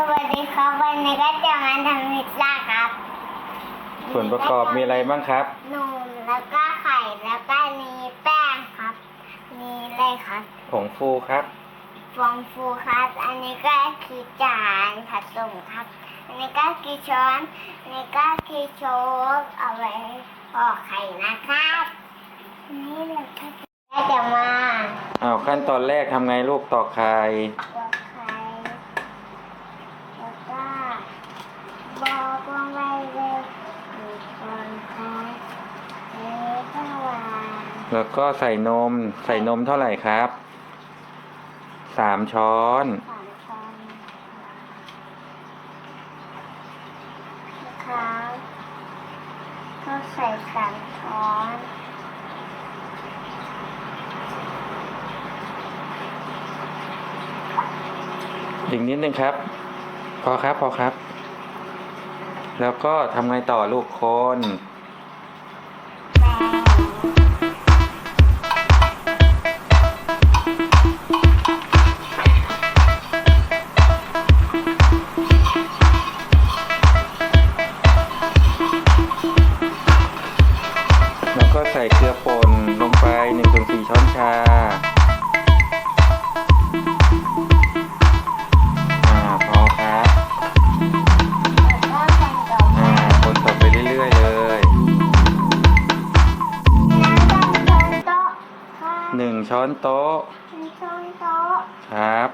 สวัสดีครับวันนี้ก็จะมาทำพิซซ่าครับส่วนประกอบมีอะไรบ้างครับ นมแล้วก็ไข่แล้วก็มีแป้งครับมีอะไรครับผงฟูครับ ฟองฟูครับ อันนี้ก็คือจานผัดส่งครับ อันนี้ก็คือช้อนอันนี้ก็คือโชกเอาไว้ปอกไข่นะครับอันนี่เลยก็จะมา อ้าวขั้นตอนแรกทำไงลูกตอกไข่ปอกไข่แล้วก็บอกลงไปเลยมีคนครับอันนี้ก็วาง แล้วก็ใส่นม ใส่นมเท่าไหร่ครับ สามช้อน สามช้อนนะครับก็ใส่สามช้อนอีกนิดนึงครับ พอครับ พอครับ แล้วก็ทำไงต่อลูกคน ช้อนโต๊ะ หนึ่งช้อนโต๊ะครับ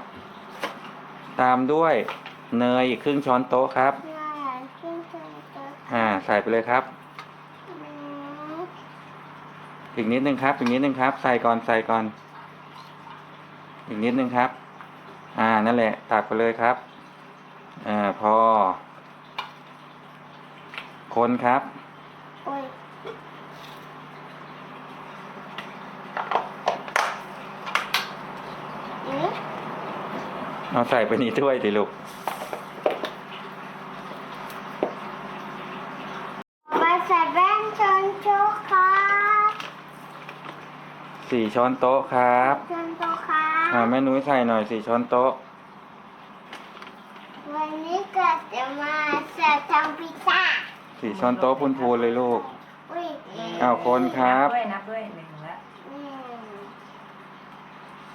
ตามด้วยเนยอีกครึ่งช้อนโต๊ะครับ หนึ่งครึ่งช้อนโต๊ะอ่า ใส่ไปเลยครับ หนึ่งอีกนิดนึงครับ อีกนิดนึงครับ ใส่ก่อน ใส่ก่อน อีกนิดนึงครับ อ่า นั่นแหละ ตักไปเลยครับ อ่า พอ คนครับ โอ้ยอืม เอาใส่ไปนี่ด้วยดิลูกมาใส่แป้งช้อนโต๊ะครับสี่ช้อนโต๊ะครับช้อนโต๊ะครัอ่าบแม่นุ้ยใส่หน่อยสี่ช้อนโต๊ะ วันนี้ก็จะมาเสิร์ฟทำพิซซ่าสี่ช้อนโต๊ะพูนๆเลยลูก อุ้ยอ้าวคนครับ นับด้วยนับด้วยหนึ่งละหนึ่ง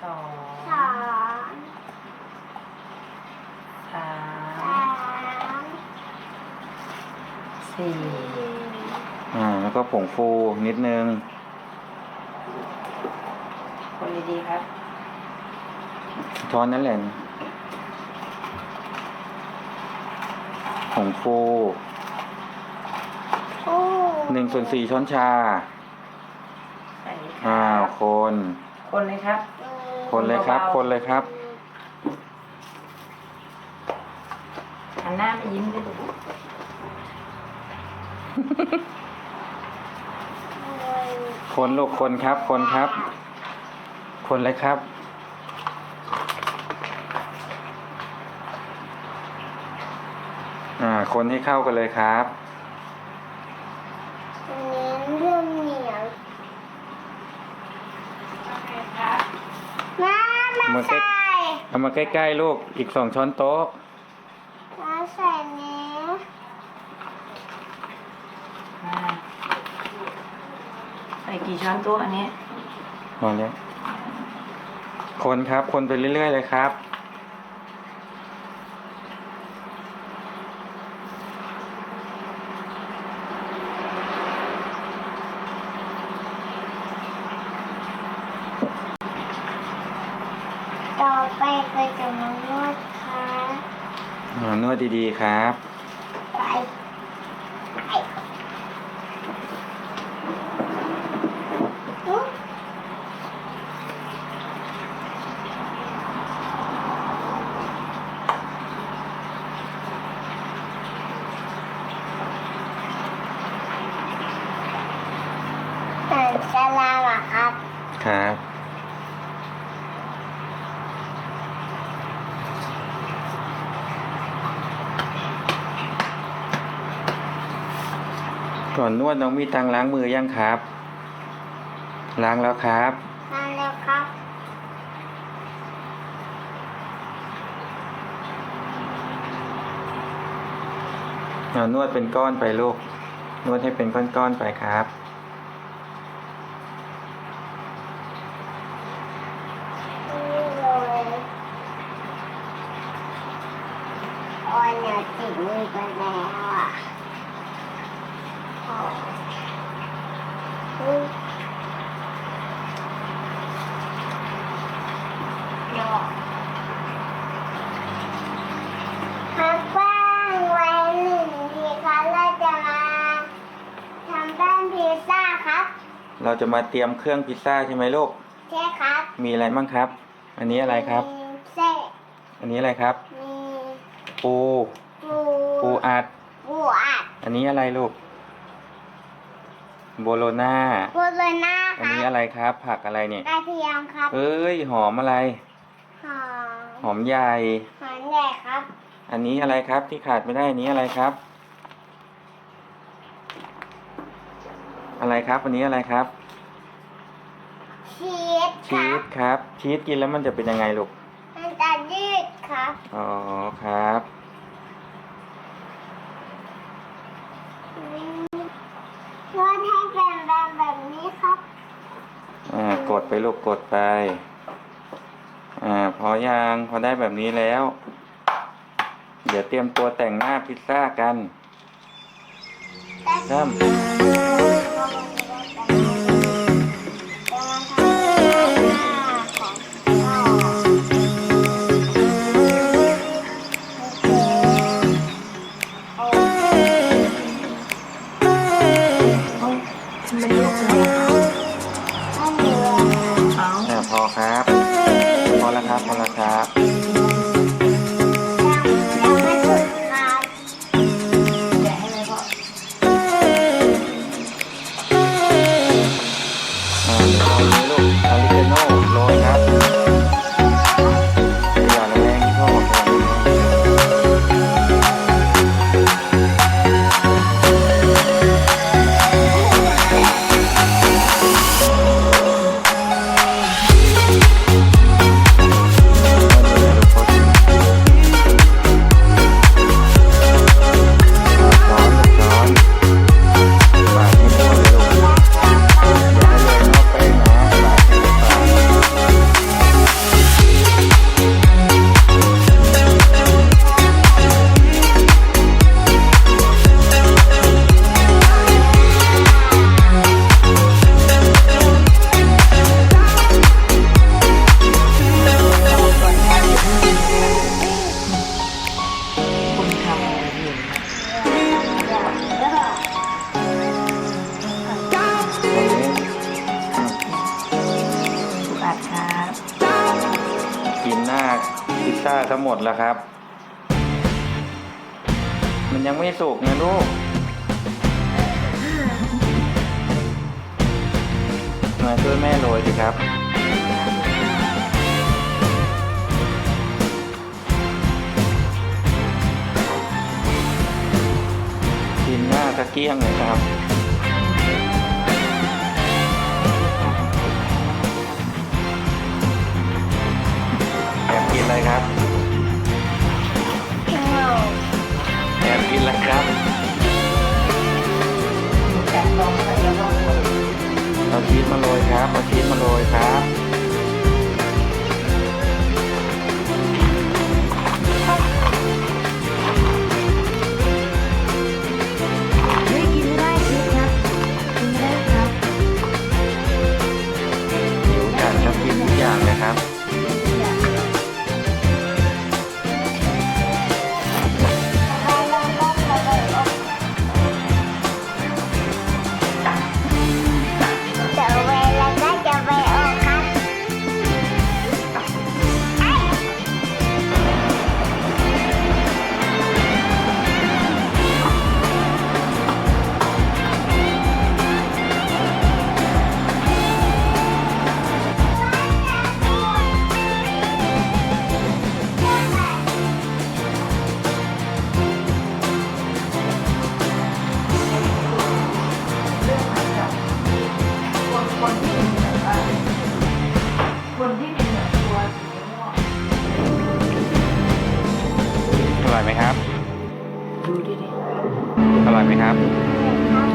สอง สองสาสามมสี่สี่อ่าแล้วก็ผงฟูนิดนึง คนดีๆครับช้อนนั่นแหละผงฟูโอ้หนึ่งส่วนสี่ช้อนชา ใส่ครับอ้าวคน คนเลยครับ คนเลยครับ คนเลยครับ หันหน้ามายิ้มด้วยคนลูกคนครับ คนครับ คนเลยครับ อ่า คนให้เข้ากันเลยครับอันนี้เริ่มเหนียวมามามาใกล้ใส่เอามาใกล้ๆลูก อีกสองช้อนโต๊ะมา ใส่เนี้ยอ่าใส่กี่ช้อนโต๊ะอันนี้นอนแล้วคนครับ คนไปเรื่อยๆเลยครับ ต่อไปก็จะมานวดขาอ่า นวดดีๆครับ ไป ไปอุ๊ยอ่านสลามอะครับ ครับ ก่อนนวดน้องมีตังล้างมือยังครับ ล้างแล้วครับมาแล้วครับเอานวดเป็นก้อนไปลูก นวดให้เป็นก้อนๆไปครับนี่เลยโอ้ยเนี่ยติดมือไปแล้วอะโอ้ยดอกพักบ้างไว้หนึ่งทีคะเราจะมาทำแป้งพิซซ่าครับ เราจะมาเตรียมเครื่องพิซซ่าใช่ไหมลูก ใช่ครับมีอะไรบ้างครับ อันนี้อะไรครับ มีเส้นอันนี้อะไรครับ มีปู ปูปูอัด ปูอัดอันนี้อะไรลูก โบโลนาปูเลยหน้าอันคนี้รับอะไรครับ ผักอะไรเนี่ย กระเทียมครับเอ้ย หอมอะไร หอมหอมใหญ่ หอมใหญ่ครับอันนี้อะไรครับที่ขาดไม่ได้อันนี้อะไรครับ อะไรครับอันนี้อะไรครับ ชีสคชีรับ สครับ ชีสกินแล้วมันจะเป็นยังไงลูก มันจะยืดครับ อ๋อครับ นวดให้เป็นแบบแบบนี้ครับ อ่ากดไปลูกกดไป อ่า พอยังพอได้แบบนี้แล้ว เดี๋ยวเตรียมตัวแต่งหน้าพิซซ่ากัน เริ่ ทั้งหมดแล้วครับ มันยังไม่สุกนะลูกมาช่วยแม่โรยสิครับกินหน้าตะเกียงเลยครับ ครับเอาชีสมาโรยครับ อยไหมครับ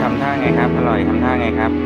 ทำท่าไงครับ อร่อยทำท่าไงครับ